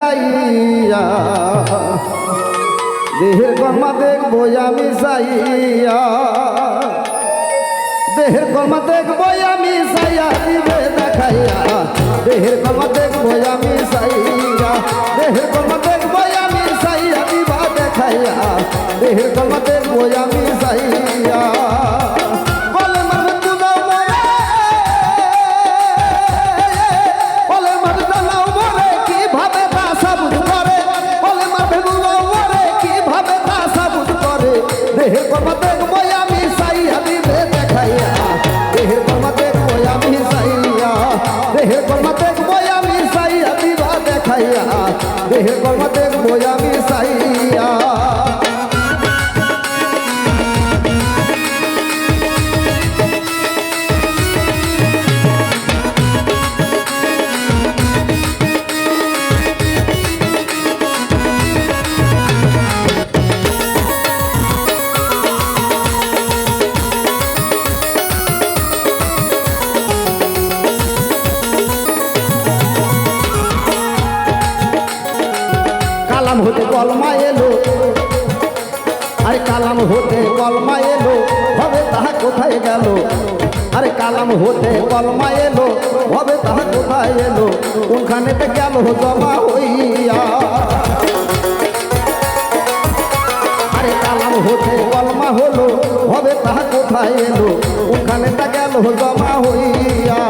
চাইয়া দেহের কর্মা দেখব আমি চাইয়া দেহের কর্মা দেখব আমি চাইয়া দিবে দেখাইয়া। দেহের কর্মা দেখব আমি দেহের কর্মা দেখব আমি সাইয়া বিবাহ দেখাইয়া দেহের কর্মা কালাম এলো। আরে কালাম হতে কলমা এলো। হবে তাহা কোথায় গেল? আরে কালাম হতে কলমা এলো। হবে তাহা কোথায় এলো? কোনখানেতে গেল জমা হইয়া? আরে কালাম হতে কলমা হলো। হবে তাহা কোথায় এলো? কোনখানেতে গেল জমা হইয়া?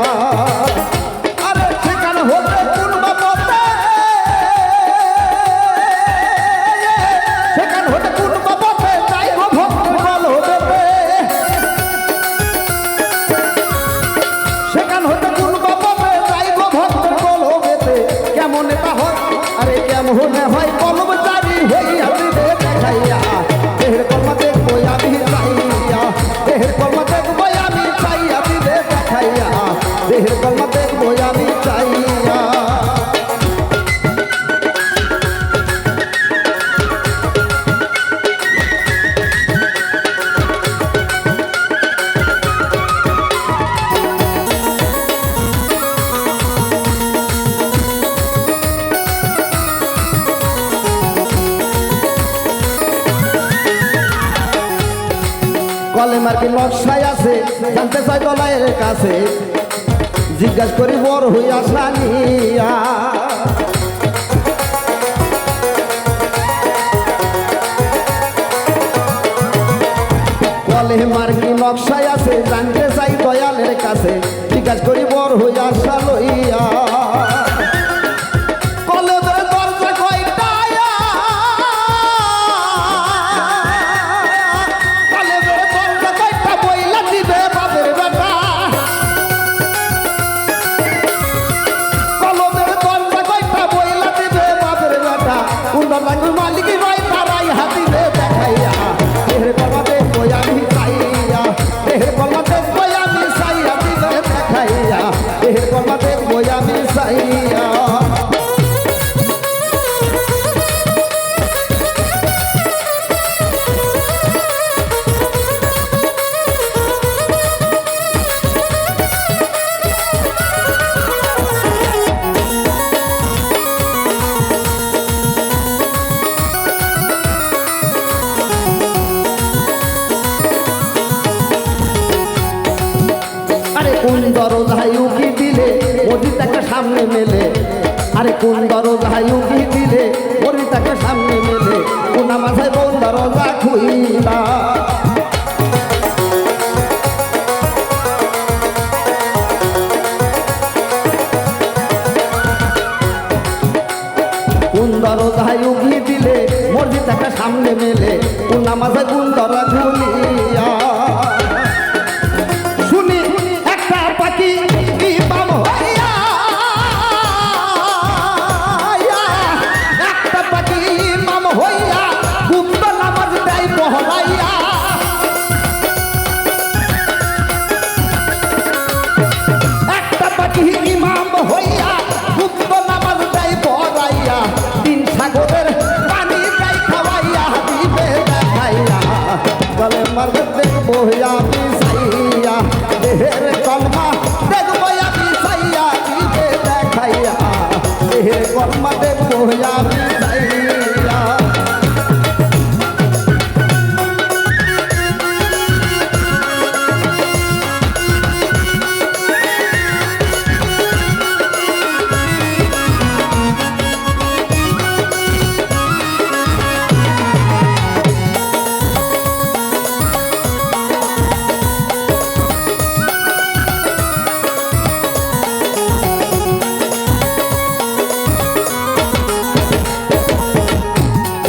কলেমার কি নকশায় আছে? জানতে চাই গলায়ের কাছে। জিজ্ঞাসা করি, বড় হইয়া সানিয়া। কলেমার কি নকশায় দেখাইয়া আরে কোন দরজায় উকি দিলে? ওদি তাকে সামনে মেলে। আরে কোন দরজায় উকি দিলে? ওদি তাকে সামনে মেলে। কোন মাথায় কোন দরজা খুইলা? কোন দিলে? মসজিদ তাকে সামনে মেলে। কোন কোন দরজা খুলিয়া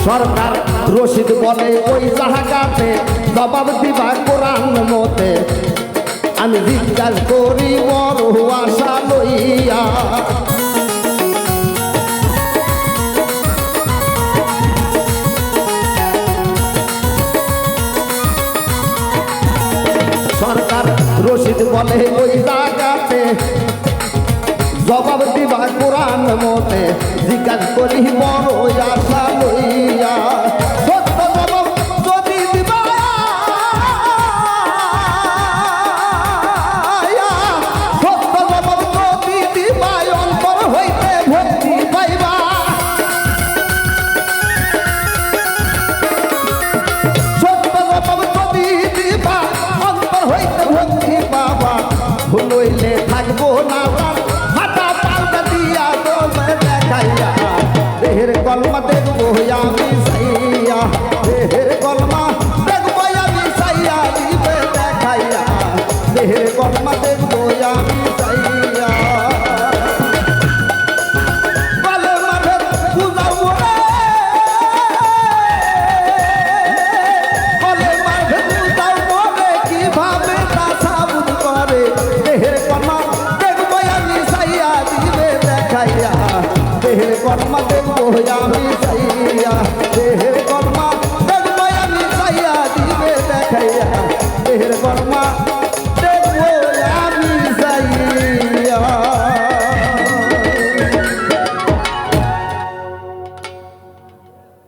সরকার রশিদ বলে, ওই জাহাগাতে জবাব দিবা কোরআন মতে আমি জিজ্ঞাসা করি, বড় আশা লইয়া। সরকার রশিদ বলে, ওই জায়গাতে দিবা কোরআন মতে জিজ্ঞাসা করি বড় আশা লইয়া। সত্য জবাব যদি কলমা দেখব আমি